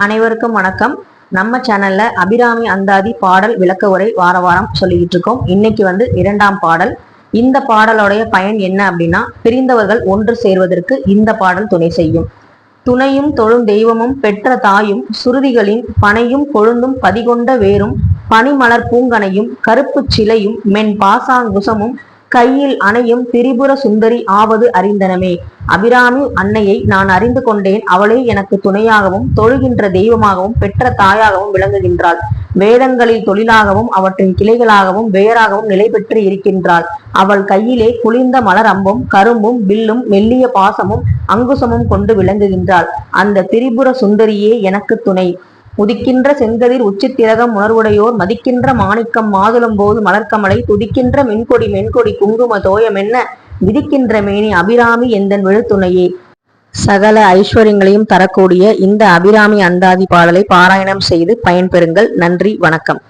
அனைவருக்கும் வணக்கம். நம்ம சேனல்ல அபிராமி அந்தாதி பாடல் விளக்க உரை வார வாரம் சொல்லிக்கிட்டு இருக்கோம். இன்னைக்கு வந்து இரண்டாம் பாடல். இந்த பாடலுடைய பயன் என்ன அப்படின்னா பிரிந்தவர்கள் ஒன்று சேர்வதற்கு இந்த பாடல் துணை செய்யும். துணையும் தொழும் தெய்வமும் பெற்ற தாயும் சுருதிகளின் பனையும் கொழுந்தும் பதிகொண்ட வேரும் பனிமலர் பூங்கனையும் கருப்பு சிலையும் மென் பாசாங்குசமும் கையில் அணையும் திரிபுர சுந்தரி ஆவது அறிந்தனமே. அபிராமி அன்னையை நான் அறிந்து கொண்டேன். அவளே எனக்கு துணையாகவும் தொழுகின்ற தெய்வமாகவும் பெற்ற தாயாகவும் விளங்குகின்றாள். வேதங்களில் தொழிலாகவும் அவற்றின் கிளைகளாகவும் வேறாகவும் நிலை பெற்று இருக்கின்றாள். அவள் கையிலே குளிர்ந்த மலர் அம்பும் கரும்பும் வில்லும் மெல்லிய பாசமும் அங்குசமும் கொண்டு விளங்குகின்றாள். அந்த திரிபுர சுந்தரியே எனக்கு துணை. உதிக்கின்ற செங்கதிர் உச்சித்திரகம் உணர்வுடையோர் மதிக்கின்ற மாணிக்கம் மாதுளம் போது மலர்க்கமலை துதிக்கின்ற மென்கொடி மென்கொடி குங்கும தோயமென்ன விதிக்கின்ற மேனி அபிராமி எந்தன் விழுத்துணையே சகல ஐஸ்வர்யங்களையும் தரக்கூடிய இந்த அபிராமி அந்தாதி பாடலை பாராயணம் செய்து பயன்பெறுங்கள். நன்றி வணக்கம்.